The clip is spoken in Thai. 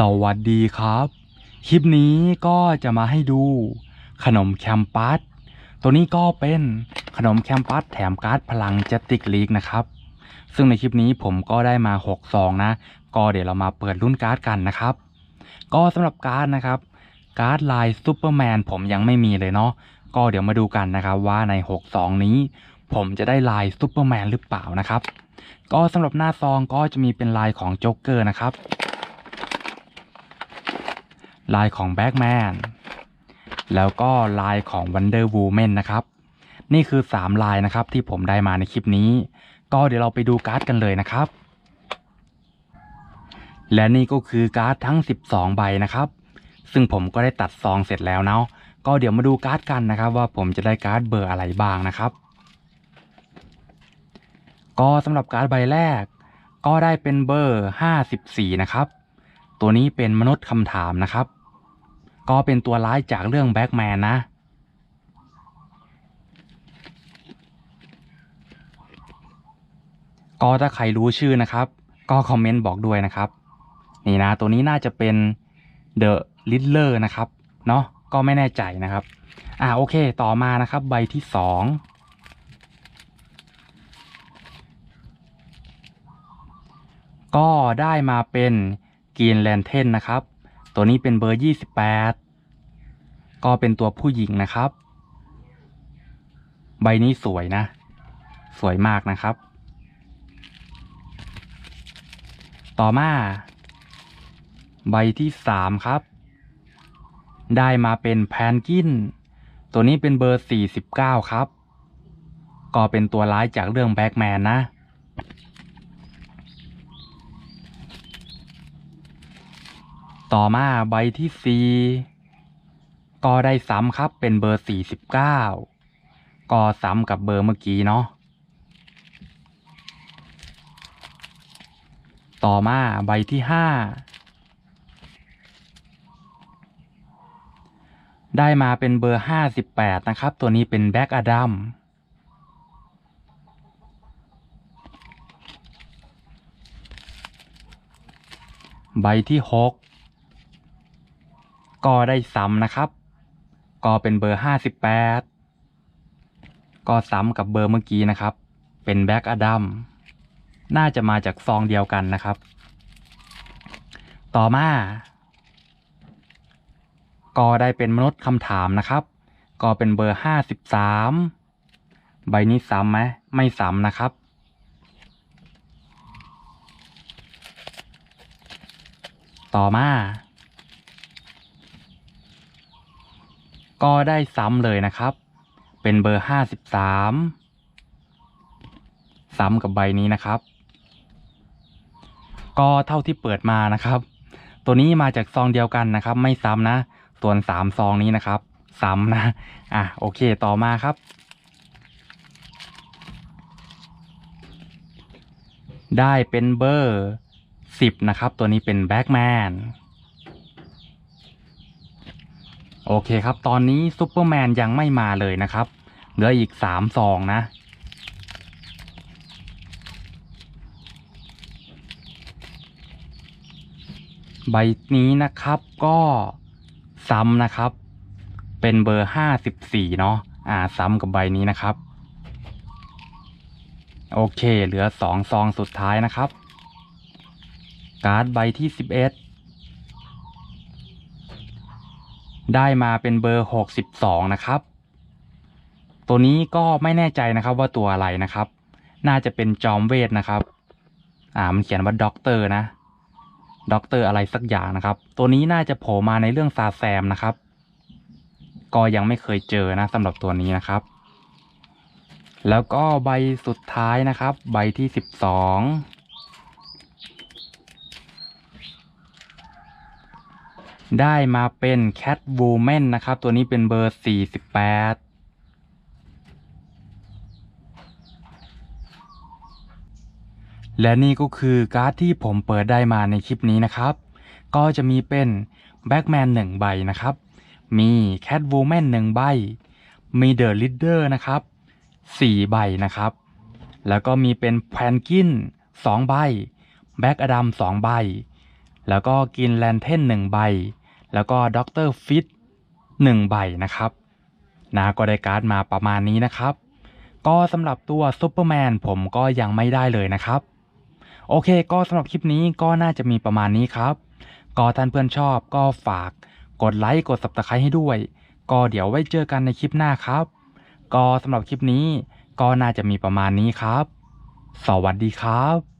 สวัสดีครับ คลิปนี้ก็จะมาให้ดูขนมแคมปัส ตัวนี้ก็เป็นขนมแคมปัสแถมการ์ดพลังเจติกลีกนะครับ ซึ่งในคลิปนี้ผมก็ได้มา6ซองนะ ก็เดี๋ยวเรามาเปิดรุ่นการ์ดกันนะครับ ก็สำหรับการ์ดนะครับ การ์ดลายซูเปอร์แมนผมยังไม่มีเลยเนาะ ก็เดี๋ยวมาดูกันนะครับว่าใน6ซองนี้ ผมจะได้ลายซูเปอร์แมนหรือเปล่านะครับ ก็สำหรับหน้าซองก็จะมีเป็นลายของโจ๊กเกอร์นะครับ ลายของแบ็กแมนแล้วก็ลายของ Wonder Woman นะครับ นี่คือ 3 ลายนะครับที่ผมได้มาในคลิปนี้ ก็เดี๋ยวเราไปดูการ์ดกันเลยนะครับ และนี่ก็คือการ์ดทั้ง 12 ใบนะครับ ซึ่งผมก็ได้ตัดซองเสร็จแล้วเนาะก็เดี๋ยวมาดูการ์ดกันนะครับ ว่าผมจะได้การ์ดเบอร์อะไรบ้างนะครับ ก็สำหรับการ์ดใบแรก ก็ได้เป็นเบอร์ 54 นะครับ ตัวนี้เป็นมนุษย์คำถามนะครับ ก็เป็นตัวร้ายจากเรื่องแบ็กแมนนะ ก็ถ้าใครรู้ชื่อนะครับ ก็คอมเมนต์บอกด้วยนะครับ นี่นะ ตัวนี้น่าจะเป็นเดอะลิทเลอร์นะครับ เนาะก็ไม่แน่ใจนะครับ อ่าโอเค ต่อมานะครับ ใบที่สองก็ได้มาเป็น กรีนแลนเทนนะครับ ตัวนี้เป็นเบอร์ 28 ก็เป็นตัวผู้หญิงนะครับ ใบนี้สวยนะ สวยมากนะครับ ต่อมา ใบที่ 3 ครับ ได้มาเป็นแพนกิน ตัวนี้เป็นเบอร์ 49 ครับ ก็เป็นตัวร้ายจากเรื่องแบ็กแมนนะ ต่อมาใบที่4ก็ได้ซ้ำครับเป็นเบอร์49ก็ซ้ำกับเบอร์เมื่อกี้เนาะต่อมาใบที่5ได้มาเป็นเบอร์58นะครับ ตัวนี้เป็นแบ็กอดัมใบที่6ก็ ก็ได้ซ้ำนะครับ ก็เป็นเบอร์58ก็ซ้ำกับเบอร์เมื่อกี้นะครับ เป็นแบ็กอดัมน่าจะมาจากซองเดียวกันนะครับ ต่อมา ก็ได้เป็นมนุษย์คำถามนะครับ ก็เป็นเบอร์53ใบนี้ซ้ำไหมไม่ซ้ำนะครับ ต่อมา ก็ได้ซ้ำเลยนะครับ เป็นเบอร์53ซ้ำกับใบนี้นะครับ ก็เท่าที่เปิดมานะครับ ตัวนี้มาจากซองเดียวกันนะครับ ไม่ซ้ำนะ ส่วนสามซองนี้นะครับ ซ้ำนะ อะโอเคต่อมาครับ ได้เป็นเบอร์สิบนะครับ ตัวนี้เป็นแบ็กแมน โอเคครับ ตอนนี้ซูเปอร์แมนยังไม่มาเลยนะครับเหลืออีกสามซองนะ ใบนี้นะครับก็ซ้ำนะครับ เป็นเบอร์ห้าสิบสี่เนาะอ่าซ้ำกับใบนี้นะครับ โอเค เหลือสองซองสุดท้ายนะครับ การ์ดใบที่สิบเอ็ด ได้มาเป็นเบอร์ 62 นะครับ ตัวนี้ก็ไม่แน่ใจนะครับว่าตัวอะไรนะครับ น่าจะเป็นจอมเวทนะครับ อ่ามันเขียนว่าด็อกเตอร์นะด็อกเตอร์อะไรสักอย่างนะครับ ตัวนี้น่าจะโผล่มาในเรื่องซาแซมนะครับ ก็ยังไม่เคยเจอนะสำหรับตัวนี้นะครับ แล้วก็ใบสุดท้ายนะครับ ใบที่ 12 ได้มาเป็นแคทวูแมนนะครับ ตัวนี้เป็นเบอร์สี่สิบแปดและนี่ก็คือการ์ดที่ผมเปิดได้มาในคลิปนี้นะครับ ก็จะมีเป็นแบ็กแมนหนึ่งใบนะครับ มีแคทวูแมนหนึ่งใบ มีเดอะลิดเดอร์นะครับสี่ใบนะครับ แล้วก็มีเป็นแพนกินสองใบ แบ็กอดัมสองใบ แล้วก็กินแลนเทนหนึ่งใบ แล้วก็ด็อกเตอร์ฟิตหนึ่งใบนะครับนะก็ได้การ์ดมาประมาณนี้นะครับ ก็สำหรับตัวซูเปอร์แมนผมก็ยังไม่ได้เลยนะครับ โอเคก็สำหรับคลิปนี้ก็น่าจะมีประมาณนี้ครับก็ท่านเพื่อนชอบก็ฝากกดไลค์กด subscribe ให้ด้วย ก็เดี๋ยวไว้เจอกันในคลิปหน้าครับ ก็สำหรับคลิปนี้ก็น่าจะมีประมาณนี้ครับ สวัสดีครับ